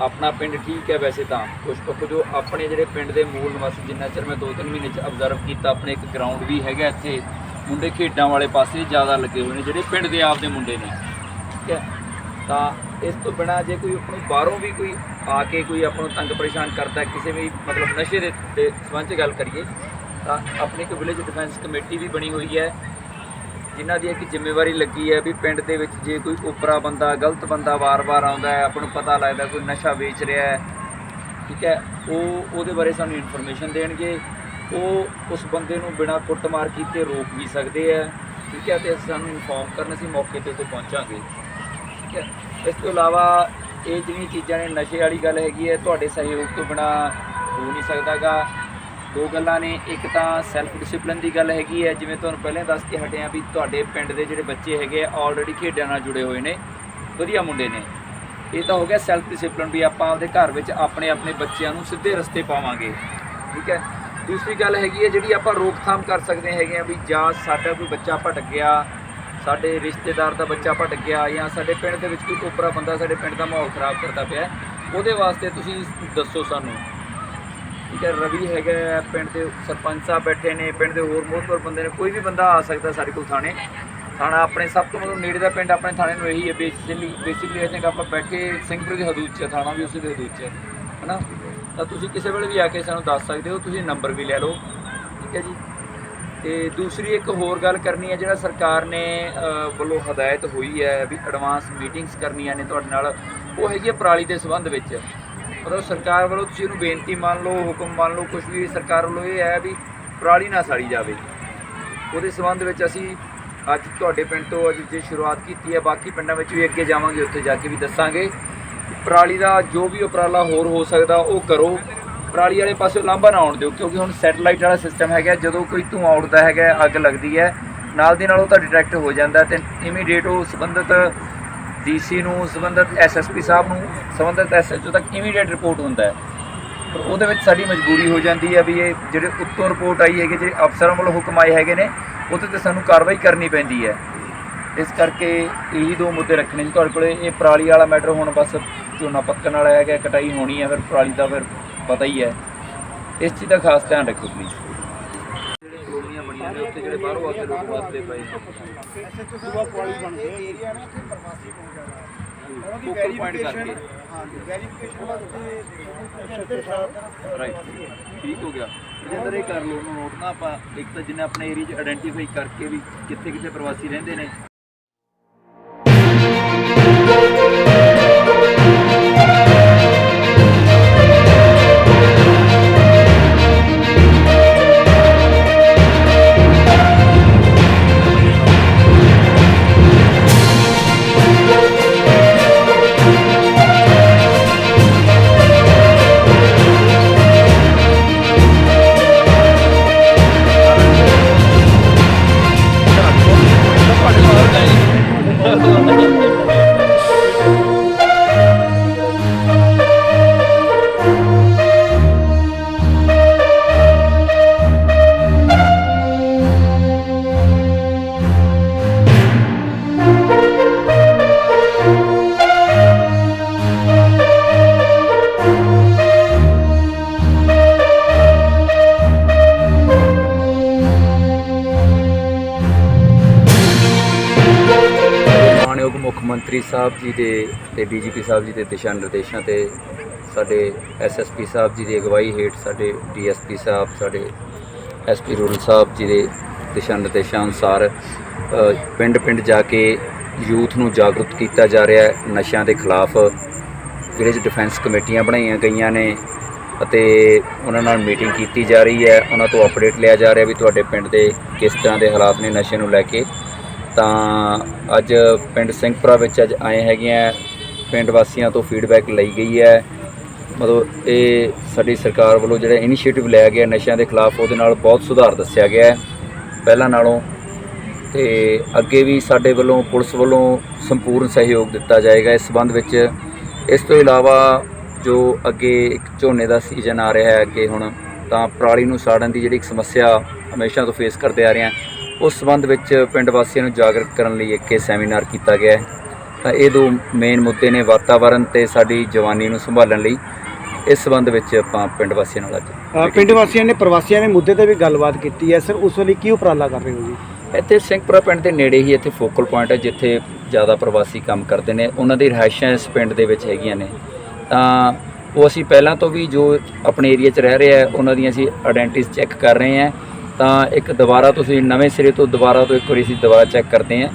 ਆਪਣਾ ਪਿੰਡ ਠੀਕ ਹੈ ਵੈਸੇ ਤਾਂ। ਕੁਝ ਪੱਖ ਜੋ ਆਪਣੇ ਜਿਹੜੇ ਪਿੰਡ ਦੇ ਮੂਲ ਨਿਵਾਸੀ ਜਿੰਨਾ ਚਿਰ ਮੈਂ 2-3 ਮਹੀਨੇ ਚ ਅਬਜ਼ਰਵ ਕੀਤਾ, ਆਪਣੇ ਇੱਕ ਗਰਾਊਂਡ ਵੀ ਹੈਗਾ ਇੱਥੇ। ਮੁੰਡੇ ਖੇਡਾਂ ਵਾਲੇ ਪਾਸੇ ਜ਼ਿਆਦਾ ਲੱਗੇ ਹੋਏ ਨੇ, ਜਿਹੜੇ ਪਿੰਡ ਦੇ ਆਪਦੇ ਮੁੰਡੇ ਨੇ। ਠੀਕ ਹੈ? ਤਾਂ ਇਸ ਤੋਂ ਬਿਨਾ ਜੇ ਕੋਈ ਆਪਾਂ ਬਾਹਰੋਂ ਵੀ ਕੋਈ ਆ ਕੇ ਕੋਈ ਆਪਾਂ ਨੂੰ ਤੰਗ ਪਰੇਸ਼ਾਨ ਕਰਦਾ ਕਿਸੇ ਵੀ ਮਤਲਬ ਨਸ਼ੇ ਦੇ ਸੰਬੰਧ 'ਚ ਗੱਲ ਕਰੀਏ, ਤਾਂ ਆਪਣੀ ਇੱਕ ਵਿਲੇਜ ਡਿਫੈਂਸ ਕਮੇਟੀ ਵੀ ਬਣੀ ਹੋਈ ਹੈ। ਜਿਨ੍ਹਾਂ ਦੀ ਇੱਕ ਜ਼ਿੰਮੇਵਾਰੀ ਲੱਗੀ ਹੈ ਵੀ ਪਿੰਡ ਦੇ ਵਿੱਚ ਜੇ ਕੋਈ ਉਪਰਾ ਬੰਦਾ, ਗਲਤ ਬੰਦਾ ਵਾਰ-ਵਾਰ ਆਉਂਦਾ ਹੈ, ਆਪਾਂ ਨੂੰ ਪਤਾ ਲੱਗਦਾ ਕੋਈ ਨਸ਼ਾ ਵੇਚ ਰਿਹਾ ਹੈ, ਠੀਕ ਹੈ, ਉਹ ਉਹਦੇ ਬਾਰੇ ਸਾਨੂੰ ਇਨਫੋਰਮੇਸ਼ਨ ਦੇਣਗੇ। ਉਹ ਉਸ ਬੰਦੇ ਨੂੰ ਬਿਨਾਂ ਕੁੱਟਮਾਰ ਕੀਤੇ ਰੋਕ ਵੀ ਸਕਦੇ ਆ ਠੀਕ ਹੈ, ਤੇ ਸਾਨੂੰ ਇਨਫੋਰਮ ਕਰਨ ਅਸੀਂ ਮੌਕੇ ਤੇ ਉੱਥੇ ਪਹੁੰਚਾਂਗੇ, ਠੀਕ ਹੈ। ਇਸ ਤੋਂ ਇਲਾਵਾ ਇਹ ਜਿਹੜੀਆਂ ਚੀਜ਼ਾਂ ਨੇ, ਨਸ਼ੇ ਵਾਲੀ ਗੱਲ ਹੈਗੀ ਹੈ, ਤੁਹਾਡੇ ਸਹਿਯੋਗ ਤੋਂ ਬਿਨਾ ਹੋ ਨਹੀਂ ਸਕਦਾਗਾ। ਦੋ ਗੱਲਾਂ ਨੇ, ਇੱਕ ਤਾਂ ਸੈਲਫ ਡਿਸਪਲਿਨ ਦੀ ਗੱਲ ਹੈਗੀ ਹੈ, ਜਿਵੇਂ ਤੁਹਾਨੂੰ ਪਹਿਲਾਂ ਦੱਸ ਕੇ ਹਟਿਆ ਵੀ ਤੁਹਾਡੇ ਪਿੰਡ ਦੇ ਜਿਹੜੇ ਬੱਚੇ ਹੈਗੇ ਆ ਆਲਰੇਡੀ ਖੇਡਾਂ ਨਾਲ ਜੁੜੇ ਹੋਏ ਨੇ, ਵਧੀਆ ਮੁੰਡੇ ਨੇ। ਇਹ ਤਾਂ ਹੋ ਗਿਆ ਸੈਲਫ ਡਿਸਪਲਿਨ ਵੀ ਆਪਾਂ ਆਪਦੇ ਘਰ ਵਿੱਚ ਆਪਣੇ ਆਪਣੇ ਬੱਚਿਆਂ ਨੂੰ ਸਿੱਧੇ ਰਸਤੇ ਪਾਵਾਂਗੇ, ਠੀਕ ਹੈ? ਦੂਸਰੀ ਗੱਲ ਹੈਗੀ ਹੈ, ਜਿਹੜੀ ਆਪਾਂ ਰੋਕਥਾਮ ਕਰ ਸਕਦੇ ਹੈਗੇ ਆ ਵੀ ਜਾਂ ਸਾਡਾ ਕੋਈ ਬੱਚਾ ਭਟਕ ਗਿਆ, ਸਾਡੇ ਰਿਸ਼ਤੇਦਾਰ ਦਾ ਬੱਚਾ ਭਟਕ ਗਿਆ ਜਾਂ ਸਾਡੇ ਪਿੰਡ ਦੇ ਵਿੱਚ ਕੋਈ ਉਪਰਾ ਬੰਦਾ ਸਾਡੇ ਪਿੰਡ ਦਾ ਮਾਹੌਲ ਖਰਾਬ ਕਰਦਾ ਪਿਆ, ਉਹਦੇ ਵਾਸਤੇ ਤੁਸੀਂ ਦੱਸੋ ਸਾਨੂੰ। ਠੀਕ ਹੈ ਰਵੀ ਹੈਗਾ ਪਿੰਡ ਦੇ ਸਰਪੰਚ ਸਾਹਿਬ ਬੈਠੇ ਨੇ ਪਿੰਡ ਦੇ ਹੋਰ ਮੋਹਤਵਰ ਬੰਦੇ ਨੇ ਕੋਈ ਵੀ ਬੰਦਾ ਆ ਸਕਦਾ ਸਾਡੇ ਕੋਲ ਥਾਣੇ। ਥਾਣਾ ਆਪਣੇ ਸਭ ਤੋਂ ਮਤਲਬ ਨੇੜੇ ਦਾ ਪਿੰਡ ਆਪਣੇ ਥਾਣੇ ਨੂੰ ਇਹੀ ਹੈ ਬੇਸਿਕਲੀ ਬੇਸਿਕਲੀ ਆਈ ਥਿੰਕ ਆਪਾਂ ਬੈਠੇ ਸਿੰਘਪੁਰ ਦੀ ਹਦੂਦ 'ਚ ਹੈ, ਥਾਣਾ ਵੀ ਉਸੇ ਦੇ ਹਦੂਦ 'ਚ ਹੈ ਹਨਾ? ਤਾਂ ਤੁਸੀਂ ਕਿਸੇ ਵੇਲੇ ਵੀ ਆ ਕੇ ਸਾਨੂੰ ਦੱਸ ਸਕਦੇ ਹੋ ਤੁਸੀਂ ਨੰਬਰ ਵੀ ਲੈ ਲਓ ਠੀਕ ਹੈ ਜੀ? ਤੇ ਦੂਸਰੀ ਇੱਕ ਹੋਰ ਗੱਲ ਕਰਨੀ ਹੈ ਜਿਹੜਾ ਸਰਕਾਰ ਨੇ ਵੱਲੋਂ ਹਦਾਇਤ ਹੋਈ ਹੈ ਵੀ ਐਡਵਾਂਸ ਮੀਟਿੰਗਸ ਕਰਨੀਆਂ ਨੇ ਤੁਹਾਡੇ ਨਾਲ ਉਹ ਹੈਗੀ ਹੈ ਪਰਾਲੀ ਦੇ ਸੰਬੰਧ ਵਿੱਚ। ਮਤਲਬ ਸਰਕਾਰ ਵੱਲੋਂ ਤੁਸੀਂ ਇਹਨੂੰ ਬੇਨਤੀ ਮੰਨ ਲਓ, ਹੁਕਮ ਮੰਨ ਲਓ ਕੁਝ ਵੀ ਸਰਕਾਰ ਵੱਲੋਂ ਇਹ ਹੈ ਵੀ ਪਰਾਲੀ ਨਾ ਸਾੜੀ ਜਾਵੇ। ਉਹਦੇ ਸੰਬੰਧ ਵਿੱਚ ਅਸੀਂ ਅੱਜ ਤੁਹਾਡੇ ਪਿੰਡ ਤੋਂ ਅੱਜ ਜੇ ਸ਼ੁਰੂਆਤ ਕੀਤੀ ਹੈ, ਬਾਕੀ ਪਿੰਡਾਂ ਵਿੱਚ ਵੀ ਅੱਗੇ ਜਾਵਾਂਗੇ, ਉੱਥੇ ਜਾ ਕੇ ਵੀ ਦੱਸਾਂਗੇ। ਪਰਾਲੀ ਦਾ ਜੋ ਵੀ ਉਪਰਾਲਾ ਹੋਰ ਹੋ ਸਕਦਾ, ਉਹ ਕਰੋ। ਪਰਾਲੀ ਵਾਲੇ ਪਾਸੇ ਲਾਂਭਾ ਨਾ ਆਉਣ ਦਿਓ, ਕਿਉਂਕਿ ਹੁਣ ਸੈਟਲਾਈਟ ਵਾਲਾ ਸਿਸਟਮ ਹੈਗਾ, ਜਦੋਂ ਕੋਈ ਧੂੰਆਂ ਉੱਡਦਾ ਹੈਗਾ, ਅੱਗ ਲੱਗਦੀ ਹੈ। ਨਾਲ ਦੀ ਨਾਲ ਉਹ ਤਾਂ ਡਿਟੈਕਟ ਹੋ ਜਾਂਦਾ ਤੇ ਇਮੀਡੀਏਟ ਉਹ ਸੰਬੰਧਿਤ ਡੀਸੀ ਨੂੰ, ਸੰਬੰਧਿਤ ਐਸਐਸਪੀ ਸਾਹਿਬ ਨੂੰ, ਸੰਬੰਧਿਤ ਐਸਐਚਓ ਤੱਕ ਇਮੀਡੀਏਟ ਰਿਪੋਰਟ ਹੁੰਦਾ ਹੈ। ਪਰ ਉਹਦੇ ਵਿੱਚ ਸਾਡੀ ਮਜਬੂਰੀ ਹੋ ਜਾਂਦੀ ਹੈ ਵੀ ਇਹ ਜਿਹੜੇ ਉੱਤੋਂ ਰਿਪੋਰਟ ਆਈ ਹੈਗੀ, ਜਿਹੜੇ ਅਫਸਰਾਂ ਵੱਲੋਂ ਹੁਕਮ ਆਏ ਹੈਗੇ ਨੇ, ਉਹਦੇ ਤੇ ਸਾਨੂੰ ਕਾਰਵਾਈ ਕਰਨੀ ਪੈਂਦੀ ਹੈ। ਇਸ ਕਰਕੇ ਇਹੀ ਦੋ ਮੁੱਦੇ ਰੱਖਣੇ ਜੀ ਤੁਹਾਡੇ ਕੋਲੇ ਇਹ ਪਰਾਲੀ ਵਾਲਾ ਮੈਟਰ ਹੁਣ ਬਸ ਝੋਨਾ ਪੱਕਣ ਵਾਲਾ ਹੈਗਾ, ਕਟਾਈ ਹੋਣੀ ਹੈ, ਫਿਰ ਪਰਾਲੀ ਦਾ ਫਿਰ ਪਤਾ ਹੀ ਹੈ। ਇਸ ਚੀਜ਼ ਦਾ ਖਾਸ ਧਿਆਨ ਰੱਖੋ ਪਲੀਜ਼ ਜਿਹੜੇ ਬਾਹਰੋਂ ਆ ਕੇ ਲੋਕ ਵਸਦੇ ਪਏ ਬਣ ਗਏ। ਏਰੀਆ ਨਾ ਪ੍ਰਵਾਸੀ Focal point ਵੈਰੀਫਿਕੇਸ਼ਨ ਕਰਕੇ। ਹਾਂ ਵੈਰੀਫਿਕੇਸ਼ਨ ਸਾਹਿਬ ਰਾਈਟ ਠੀਕ ਹੋ ਗਿਆ। ਜਿੰਦਰ ਇਹ ਕਰ ਲਓ ਨੋਟ ਨਾ ਆਪਾਂ ਇੱਕ ਤਾਂ ਜਿੰਨੇ ਆਪਣੇ ਏਰੀਆ 'ਚ ਆਇਡੈਂਟੀਫਾਈ ਕਰਕੇ ਵੀ ਕਿੱਥੇ ਕਿੱਥੇ ਪ੍ਰਵਾਸੀ ਰਹਿੰਦੇ ਨੇ। ਮਾਨਯੋਗ ਮੁੱਖ ਮੰਤਰੀ ਸਾਹਿਬ ਜੀ ਦੇ ਤੇ ਡੀਜੀਪੀ ਸਾਹਿਬ ਜੀ ਦੇ ਦਿਸ਼ਾ ਨਿਰਦੇਸ਼ਾਂ ਤੇ ਸਾਡੇ ਐਸਐਸਪੀ ਸਾਹਿਬ ਜੀ ਦੀ ਅਗਵਾਈ ਹੇਠ ਸਾਡੇ ਡੀਐਸਪੀ ਸਾਹਿਬ, ਸਾਡੇ ਐਸਪੀ ਰੂਰਲ ਸਾਹਿਬ ਜੀ ਦੇ ਦਿਸ਼ਾ ਨਿਰਦੇਸ਼ਾਂ ਅਨੁਸਾਰ ਪਿੰਡ ਪਿੰਡ ਜਾ ਕੇ ਯੂਥ ਨੂੰ ਜਾਗਰੂਕ ਕੀਤਾ ਜਾ ਰਿਹਾ ਹੈ। ਨਸ਼ਿਆਂ ਦੇ ਖਿਲਾਫ ਵਿਲੇਜ ਡਿਫੈਂਸ ਕਮੇਟੀਆਂ ਬਣਾਈਆਂ ਗਈਆਂ ਨੇ ਅਤੇ ਉਹਨਾਂ ਨਾਲ ਮੀਟਿੰਗ ਕੀਤੀ ਜਾ ਰਹੀ ਹੈ। ਉਹਨਾਂ ਤੋਂ ਅਪਡੇਟ ਲਿਆ ਜਾ ਰਿਹਾ ਵੀ ਤੁਹਾਡੇ ਪਿੰਡ ਦੇ ਕਿਸ ਤਰ੍ਹਾਂ ਦੇ ਹਾਲਾਤ ਨੇ ਨਸ਼ੇ ਨੂੰ ਲੈ ਕੇ। ਤਾਂ ਅੱਜ ਪਿੰਡ ਸਿੰਘਪੁਰਾ ਵਿੱਚ ਅੱਜ ਆਏ ਹੈਗੇ ਆ। ਪਿੰਡ ਵਾਸੀਆਂ ਤੋਂ ਫੀਡਬੈਕ ਲਈ ਗਈ ਹੈ। ਮਤਲਬ ਇਹ ਸਾਡੀ ਸਰਕਾਰ ਵੱਲੋਂ ਜਿਹੜਾ ਇਨੀਸ਼ੀਏਟਿਵ ਲਿਆ ਗਿਆ ਨਸ਼ਿਆਂ ਦੇ ਖਿਲਾਫ, ਉਹਦੇ ਨਾਲ ਬਹੁਤ ਸੁਧਾਰ ਦੱਸਿਆ ਗਿਆ ਹੈ। ਪਹਿਲਾਂ ਨਾਲੋਂ ਤੇ ਅੱਗੇ ਵੀ ਸਾਡੇ ਵੱਲੋਂ, ਪੁਲਿਸ ਵੱਲੋਂ ਸੰਪੂਰਨ ਸਹਿਯੋਗ ਦਿੱਤਾ ਜਾਏਗਾ। ਇਸ ਸੰਬੰਧ ਵਿੱਚ ਇਸ ਤੋਂ ਇਲਾਵਾ ਜੋ ਅੱਗੇ ਇੱਕ ਝੋਨੇ ਦਾ ਸੀਜ਼ਨ ਆ ਰਿਹਾ ਹੈ ਅੱਗੇ ਹੁਣ, ਤਾਂ ਪਰਾਲੀ ਨੂੰ ਸਾੜਨ ਦੀ ਜਿਹੜੀ ਇੱਕ ਸਮੱਸਿਆ ਹਮੇਸ਼ਾ ਤੋਂ ਫੇਸ ਕਰਦੇ ਆ ਰਹੇ ਹਾਂ ਉਸ ਸਬੰਧ ਵਿੱਚ ਪਿੰਡ ਵਾਸੀਆਂ ਨੂੰ ਜਾਗਰੂਕ ਕਰਨ ਲਈ ਇੱਕ ਇਹ ਸੈਮੀਨਾਰ ਕੀਤਾ ਗਿਆ ਹੈ। ਤਾਂ ਇਹ ਦੋ ਮੇਨ ਮੁੱਦੇ ਨੇ ਵਾਤਾਵਰਣ ਤੇ ਸਾਡੀ ਜਵਾਨੀ ਨੂੰ ਸੰਭਾਲਣ ਲਈ। ਇਸ ਸੰਬੰਧ ਵਿੱਚ ਆਪਾਂ ਪਿੰਡ ਵਾਸੀਆਂ ਨਾਲ ਅੱਜ ਪਿੰਡ ਵਾਸੀਆਂ ਨੇ ਪ੍ਰਵਾਸੀਆਂ ਦੇ ਮੁੱਦੇ ਤੇ ਵੀ ਗੱਲਬਾਤ ਕੀਤੀ ਹੈ। ਸਰ ਉਸ ਵੇਲੇ ਕੀ ਉਪਰਾਲਾ ਕਰ ਰਹੇ ਹੋ ਜੀ? ਇੱਥੇ ਸਿੰਘਪੁਰਾ ਪਿੰਡ ਦੇ ਨੇੜੇ ਹੀ ਇੱਥੇ ਫੋਕਲ ਪੁਆਇੰਟ ਹੈ ਜਿੱਥੇ ਜ਼ਿਆਦਾ ਪ੍ਰਵਾਸੀ ਕੰਮ ਕਰਦੇ ਨੇ। ਉਹਨਾਂ ਦੀ ਰਿਹਾਇਸ਼ਾਂ ਇਸ ਪਿੰਡ ਦੇ ਵਿੱਚ ਹੈਗੀਆਂ ਨੇ। ਤਾਂ ਉਹ ਅਸੀਂ ਪਹਿਲਾਂ ਤੋਂ ਵੀ ਜੋ ਆਪਣੇ ਏਰੀਆ 'ਚ ਰਹਿ ਰਹੇ ਆ ਉਹਨਾਂ ਦੀਆਂ ਅਸੀਂ ਆਇਡੈਂਟੀਜ਼ ਚੈੱਕ ਕਰ ਰਹੇ ਹਾਂ। ਤਾਂ ਇੱਕ ਦੁਬਾਰਾ ਤੁਸੀਂ ਨਵੇਂ ਸਿਰੇ ਤੋਂ ਦੁਬਾਰਾ ਤੋਂ ਇੱਕ ਵਾਰੀ ਅਸੀਂ ਦੁਬਾਰਾ ਚੈੱਕ ਕਰਦੇ ਹਾਂ।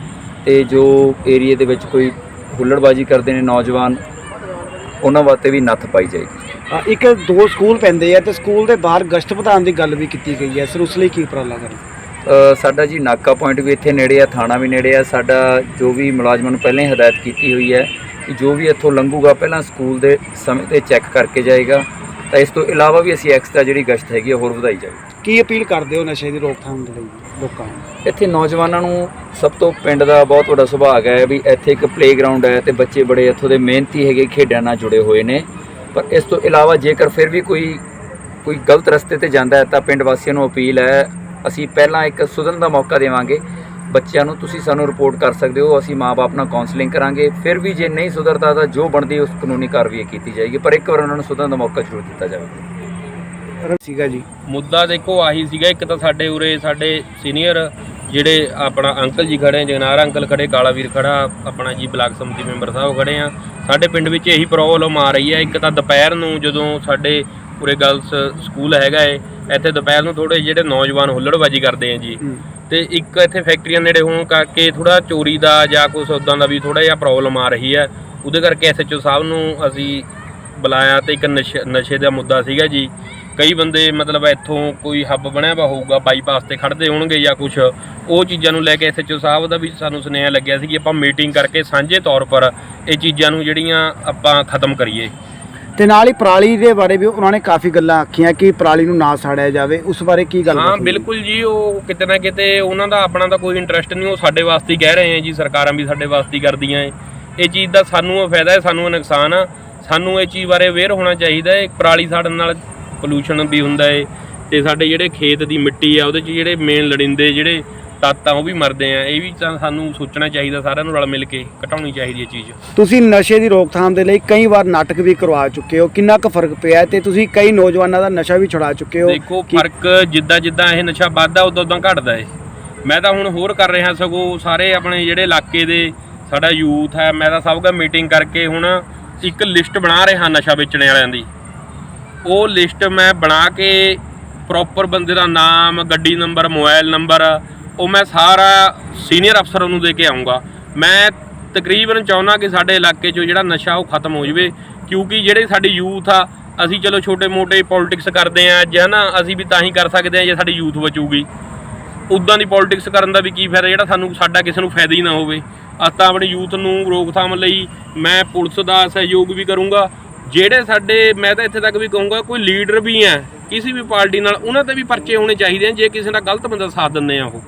ਤੇ ਜੋ ਏਰੀਆ ਦੇ ਵਿੱਚ ਕੋਈ ਹੁੱਲੜਬਾਜੀ ਕਰਦੇ ਨੇ ਨੌਜਵਾਨ ਉਹਨਾਂ ਵਾਸਤੇ ਵੀ ਨੱਥ ਪਾਈ ਜਾਏਗੀ। ਇੱਕ ਦੋ ਸਕੂਲ ਪੈਂਦੇ ਆ ਤੇ ਸਕੂਲ ਦੇ ਬਾਹਰ ਗਸ਼ਤ ਵਧਾਉਣ ਦੀ ਗੱਲ ਵੀ ਕੀਤੀ ਗਈ ਹੈ। ਸਰ ਉਸ ਲਈ ਕੀ ਉਪਰਾਲਾ ਕਰ ਅ, ਸਾਡਾ ਜੀ ਨਾਕਾ ਪੁਆਇੰਟ ਵੀ ਇੱਥੇ ਨੇੜੇ ਆ ਥਾਣਾ ਵੀ ਨੇੜੇ ਆ। ਸਾਡਾ ਜੋ ਵੀ ਮੁਲਾਜ਼ਮਾਂ ਨੂੰ ਪਹਿਲਾਂ ਹੀ ਹਦਾਇਤ ਕੀਤੀ ਹੋਈ ਹੈ ਕਿ ਜੋ ਵੀ ਇੱਥੋਂ ਲੰਘੂਗਾ ਪਹਿਲਾਂ ਸਕੂਲ ਦੇ ਸਮੇਂ ਤੇ ਚੈੱਕ ਕਰਕੇ ਜਾਏਗਾ। ਤਾਂ ਇਸ ਤੋਂ ਇਲਾਵਾ ਵੀ ਅਸੀਂ ਐਕਸਟਰਾ ਜਿਹੜੀ ਗਸ਼ਤ ਹੈਗੀ ਹੋਰ ਵਧਾਈ ਜਾਵੇ ਕੀ ਅਪੀਲ ਕਰਦੇ ਹੋ ਨਸ਼ੇ ਦੀ ਰੋਕਥਾਮ ਦੇ ਲਈ ਲੋਕਾਂ ਨੂੰ? ਇੱਥੇ ਨੌਜਵਾਨਾਂ ਨੂੰ ਸਭ ਤੋਂ ਪਿੰਡ ਦਾ ਬਹੁਤ ਵੱਡਾ ਸੁਭਾਗ ਹੈ ਵੀ ਇੱਥੇ ਇੱਕ ਪਲੇਗਰਾਉਂਡ ਹੈ ਤੇ ਬੱਚੇ ਬੜੇ ਇੱਥੋਂ ਦੇ ਮਿਹਨਤੀ ਹੈਗੇ, ਖੇਡਾਂ ਨਾਲ ਜੁੜੇ ਹੋਏ ਨੇ। ਪਰ ਇਸ ਤੋਂ ਇਲਾਵਾ ਜੇਕਰ ਫਿਰ ਵੀ ਕੋਈ ਕੋਈ ਗਲਤ ਰਸਤੇ ਤੇ ਜਾਂਦਾ ਹੈ ਤਾਂ ਪਿੰਡ ਵਾਸੀਆਂ ਨੂੰ ਅਪੀਲ ਹੈ, ਅਸੀਂ ਪਹਿਲਾਂ ਇੱਕ ਸੁਧਰਨ ਦਾ ਮੌਕਾ ਦੇਵਾਂਗੇ। ਬੱਚਿਆਂ ਨੂੰ ਤੁਸੀਂ ਸਾਨੂੰ ਰਿਪੋਰਟ ਕਰ ਸਕਦੇ ਹੋ, ਅਸੀਂ ਮਾਪੇ ਨਾਲ ਕਾਉਂਸਲਿੰਗ ਕਰਾਂਗੇ। ਫਿਰ ਵੀ ਜੇ ਨਹੀਂ ਸੁਧਰਦਾ ਤਾਂ ਜੋ ਬਣਦੀ ਉਸ ਕਾਨੂੰਨੀ ਕਾਰਵਾਈ ਕੀਤੀ ਜਾਏਗੀ। ਪਰ ਇੱਕ ਵਾਰ ਉਹਨਾਂ ਨੂੰ ਸੁਧਰਨ ਦਾ ਮੌਕਾ ਜ਼ਰੂਰ ਦਿੱਤਾ ਜਾਵੇਗਾ। ਸੀਗਾ ਜੀ। ਮੁੱਦਾ ਦੇਖੋ ਆਹੀ ਸੀਗਾ ਇੱਕ ਤਾਂ ਸਾਡੇ ਉਰੇ ਸਾਡੇ ਸੀਨੀਅਰ ਜਿਹੜੇ ਆਪਣਾ ਅੰਕਲ ਜੀ ਖੜੇ ਜਗਨਾਰ ਅੰਕਲ ਖੜੇ ਕਾਲਾ ਵੀਰ ਖੜਾ ਆਪਣਾ ਜੀ ਬਲਾਕ ਸਮਿਤੀ ਮੈਂਬਰ ਸਾਹਿਬ ਖੜੇ ਆ। ਸਾਡੇ ਪਿੰਡ ਵਿੱਚ ਇਹੀ ਪ੍ਰੋਬਲਮ ਆ ਰਹੀ ਹੈ ਇੱਕ ਤਾਂ ਦੁਪਹਿਰ ਨੂੰ ਜਦੋਂ ਸਾਡੇ ਉਰੇ ਗਰਲਸ ਸਕੂਲ ਹੈਗਾ ਏ ਇੱਥੇ ਦੁਪਹਿਰ ਨੂੰ ਥੋੜੇ ਜਿਹੜੇ ਨੌਜਵਾਨ ਹੁੱਲੜਬਾਜੀ ਕਰਦੇ ਆ ਜੀ। ਤੇ ਇੱਕ ਇੱਥੇ ਫੈਕਟਰੀਆਂ ਨੇੜੇ ਹੋਣ ਕਰਕੇ ਥੋੜਾ ਚੋਰੀ ਦਾ ਜਾਂ ਕੁਛ ਉਦਾਂ ਦਾ ਵੀ ਥੋੜਾ ਜਿਹਾ ਪ੍ਰੋਬਲਮ ਆ ਰਹੀ ਹੈ। ਉਹਦੇ ਕਰਕੇ ਐਸਐਚਓ ਸਾਹਿਬ ਨੂੰ ਅਸੀਂ ਬੁਲਾਇਆ ਤੇ ਇੱਕ ਨਸ਼ੇ ਦਾ ਮੁੱਦਾ ਸੀਗਾ ਜੀ। ਕਈ ਬੰਦੇ ਮਤਲਬ ਇੱਥੋਂ ਕੋਈ ਹੱਬ ਬਣਿਆ ਵਾ ਹੋਊਗਾ ਬਾਈਪਾਸ ਤੇ ਖੜਦੇ ਹੋਣਗੇ ਜਾਂ ਕੁਛ ਉਹ ਚੀਜ਼ਾਂ ਨੂੰ ਲੈ ਕੇ ਐਸਐਚਓ ਸਾਹਿਬ ਦਾ ਵੀ ਸਾਨੂੰ ਸੁਨੇਹਾ ਲੱਗਿਆ ਸੀ ਕਿ ਆਪਾਂ ਮੀਟਿੰਗ ਕਰਕੇ ਸਾਂਝੇ ਤੌਰ ਪਰ ਇਹ ਚੀਜ਼ਾਂ ਨੂੰ ਜਿਹੜੀਆਂ ਆਪਾਂ ਖਤਮ ਕਰੀਏ। ਤੇ ਨਾਲ ਹੀ ਪਰਾਲੀ ਦੇ ਬਾਰੇ ਵੀ ਉਹਨਾਂ ਨੇ ਕਾਫੀ ਗੱਲਾਂ ਆਖੀਆਂ ਕਿ ਪਰਾਲੀ ਨੂੰ ਨਾ ਸਾੜਿਆ ਜਾਵੇ ਉਸ ਬਾਰੇ ਕੀ ਗੱਲ ਹਾਂ ਬਿਲਕੁਲ ਜੀ ਉਹ ਕਿਤੇ ਨਾ ਕਿਤੇ ਉਹਨਾਂ ਦਾ ਆਪਣਾ ਤਾਂ ਕੋਈ ਇੰਟਰਸਟ ਨਹੀਂ ਉਹ ਸਾਡੇ ਵਾਸਤੇ ਹੀ ਕਹਿ ਰਹੇ ਆ ਜੀ ਸਰਕਾਰਾਂ ਵੀ ਸਾਡੇ ਵਾਸਤੇ ਹੀ ਕਰਦੀਆਂ ਏ। ਇਹ ਚੀਜ਼ ਦਾ ਸਾਨੂੰ ਫਾਇਦਾ ਹੈ ਸਾਨੂੰ ਨੁਕਸਾਨ ਆ। ਸਾਨੂੰ ਇਹ ਚੀਜ਼ ਬਾਰੇ ਅਵੇਅਰ ਹੋਣਾ ਚਾਹੀਦਾ ਹੈ ਪਰਾਲੀ ਸਾੜਨ ਨਾਲ ਪੋਲੂਸ਼ਨ ਵੀ ਹੁੰਦਾ ਏ ਤੇ ਸਾਡੇ ਜਿਹੜੇ ਖੇਤ ਦੀ ਮਿੱਟੀ ਆ ਉਹਦੇ 'ਚ ਜਿਹੜੇ ਮੇਨ ਲੜਿੰਦੇ ਜਿਹੜੇ ਤੱਤ ਆ ਉਹ ਵੀ ਮਰਦੇ ਆ। ਇਹ ਵੀ ਤਾਂ ਸਾਨੂੰ ਸੋਚਣਾ ਚਾਹੀਦਾ ਸਾਰਿਆਂ ਨੂੰ ਰਲ ਮਿਲ ਕੇ ਘਟਾਉਣੀ ਚਾਹੀਦੀ ਹੈ ਚੀਜ਼। ਤੁਸੀਂ ਨਸ਼ੇ ਦੀ ਰੋਕਥਾਮ ਦੇ ਲਈ ਕਈ ਵਾਰ ਨਾਟਕ ਵੀ ਕਰਵਾ ਚੁੱਕੇ ਹੋ ਕਿੰਨਾ ਕੁ ਫ਼ਰਕ ਪਿਆ ਤੇ ਤੁਸੀਂ ਕਈ ਨੌਜਵਾਨਾਂ ਦਾ ਨਸ਼ਾ ਵੀ ਛੁਡਾ ਚੁੱਕੇ ਹੋ। ਦੇਖੋ ਫ਼ਰਕ ਜਿੱਦਾਂ ਜਿੱਦਾਂ ਇਹ ਨਸ਼ਾ ਵੱਧਦਾ ਉਦੋਂ ਉਦੋਂ ਘਟਦਾ ਏ। ਮੈਂ ਤਾਂ ਹੁਣ ਹੋਰ ਕਰ ਰਿਹਾ ਸਗੋਂ ਸਾਰੇ ਆਪਣੇ ਜਿਹੜੇ ਇਲਾਕੇ ਦੇ ਸਾਡਾ ਯੂਥ ਹੈ ਮੈਂ ਤਾਂ ਸਭ ਦਾ ਮੀਟਿੰਗ ਕਰਕੇ ਹੁਣ ਇੱਕ ਲਿਸਟ ਬਣਾ ਰਿਹਾ ਨਸ਼ਾ ਵੇਚਣ ਵਾਲਿਆਂ ਦੀ। ਉਹ ਲਿਸਟ ਮੈਂ ਬਣਾ ਕੇ ਪ੍ਰੋਪਰ ਬੰਦੇ ਦਾ ਨਾਮ, ਗੱਡੀ ਨੰਬਰ, ਮੋਬਾਈਲ ਨੰਬਰ, ਉਹ ਮੈਂ ਸਾਰਾ ਸੀਨੀਅਰ ਅਫਸਰ ਨੂੰ ਦੇ ਕੇ ਆਉਂਗਾ ਮੈਂ ਤਕਰੀਬਨ ਚਾਹੁੰਦਾ ਕਿ ਸਾਡੇ ਇਲਾਕੇ 'ਚੋਂ ਜਿਹੜਾ ਨਸ਼ਾ ਉਹ ਖਤਮ ਹੋ ਜਾਵੇ, ਕਿਉਂਕਿ ਜਿਹੜੇ ਸਾਡੀ ਯੂਥ ਆ, ਅਸੀਂ ਚਲੋ ਛੋਟੇ-ਮੋਟੇ ਪੋਲਿਟਿਕਸ ਕਰਦੇ ਆ, ਜਾਂ ਨਾ ਅਸੀਂ ਵੀ ਤਾਂ ਹੀ ਕਰ ਸਕਦੇ ਆ ਜੇ ਸਾਡੀ ਯੂਥ ਬਚੂਗੀ। ਉਦਾਂ ਦੀ ਪੋਲਿਟਿਕਸ ਕਰਨ ਦਾ ਵੀ ਕੀ ਫਾਇਦਾ, ਜਿਹੜਾ ਸਾਨੂੰ, ਸਾਡਾ ਕਿਸੇ ਨੂੰ ਫਾਇਦਾ ਹੀ ਨਾ ਹੋਵੇ। ਅਸੀਂ ਤਾਂ ਆਪਣੀ ਯੂਥ ਨੂੰ ਰੋਕਥਾਮ ਲਈ ਮੈਂ ਪੁਲਿਸ ਦਾ ਸਹਿਯੋਗ ਵੀ ਕਰੂੰਗਾ ਜਿਹੜੇ ਸਾਡੇ, ਮੈਂ ਤਾਂ ਇੱਥੇ ਤੱਕ ਵੀ ਕਹੂੰਗਾ ਕੋਈ ਲੀਡਰ ਵੀ ਹੈ, ਕਿਸੇ ਵੀ ਪਾਰਟੀ ਨਾਲ, ਉਹਨਾਂ ਤੇ ਵੀ ਪਰਚੇ ਹੋਣੇ ਚਾਹੀਦੇ ਆ, ਜੇ ਕਿਸੇ ਦਾ ਗਲਤ ਬੰਦਾ ਸਾਥ ਦਿੰਦੇ ਆ ਉਹ।